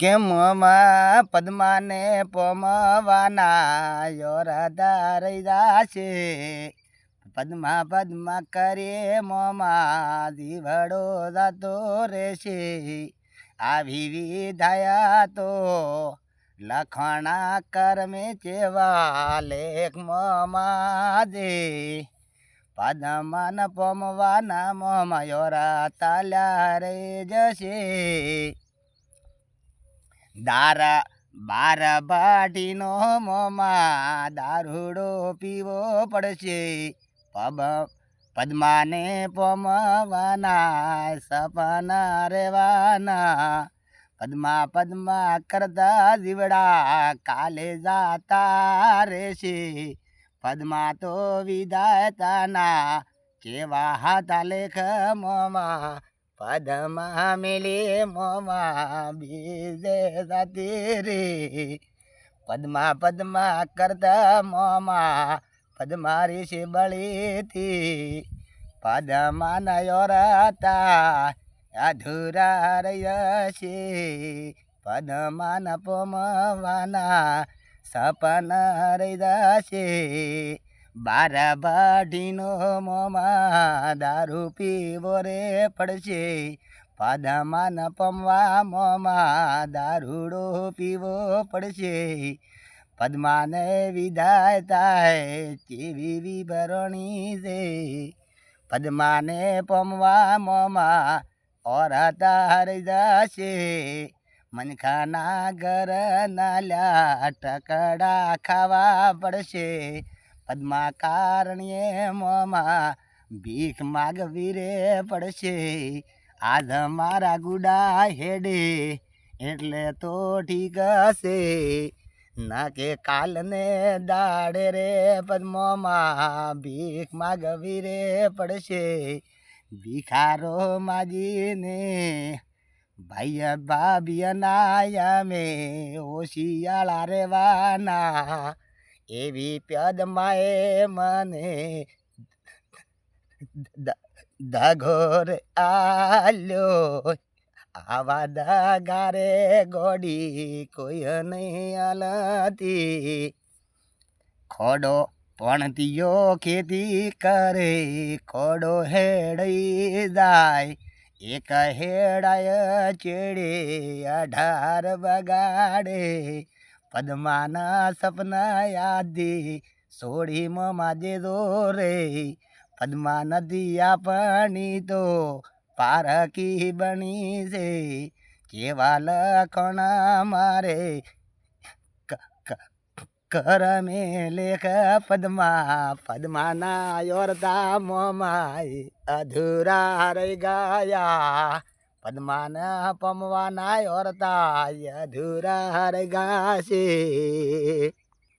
કેમ પદ્માને પમવાના યોરધા રહી જાશે? પદ્મા પદ્મા કરે મોમાં દીવડો જાતો રહેશે. આવી વિધાયા તો લખણા કરમે ચેવા લેખ મોમાં દે. પદ્માન પમવાના મોમાં યોરા તાલ્યા રે જશે. દારા બાર બાટીનો મોમાં દારૂડો પીવો પડશે પબ પદ્માને પમવાના સપના રેવાના પદ્મા પદ્મા કરતા જીવડા કાલે જાતા રહેશે પદ્મા તો વિદાતાના કેવા હતા લેખ મોમાં પદમાં મેલે મોમાં બીજે જાતી રે પદ્મા પદ્મા કરતા મોમાં પદ્મારી છે બળીથી પદમા નયોરતા અધૂરા રહ્યા છે ન પોમવાના સપન રહી બાર બાઢીનો દારૂ પીવો રે પડશે. પદમાન પમવા મોમાં દારૂડો પીવો પડશે. પદ્માને વિદાય થાય કેવી વિભરણી છે. પદ્માને પમવા મોમાં ઓરતા રહી જશે. મનખાના ઘર નાલ્યા ટકડા ખાવા પડશે. પદ્મા કારણીએ મોમાં ભીખ માગવી રે પડશે. આજ મારા ગુડા હેડે એટલે તો ઠીક હશે. ના કે કાલને દાડે રે પદ્મોમાં ભીખ માગવી રે પડશે. ભિખારો માજીને ભાઈ નાયા મેં ઓશિયાળા રેવાના એવી પદમાએ મને દઘોર આલ્યો. આવા દગારે ગોડી કોઈ નહીં આલતી. ખોડો પણતીયો ખેતી કરે, ખોડો હેડઈ જાય. એક હેડાય ચેડે, અઢાર બગાડે. પદ્માના સપના યાદી સોડી માજે દોરે પદ્મા નદી પાણી તો પારકી બની છે. કેવા લખણા મારે? કરમે લેખ પદ્મા. પદ્માના યોરતા મોમાય અધૂરા રહી ગયા. પદ્માના પમવાના યોરતા અધુરા છે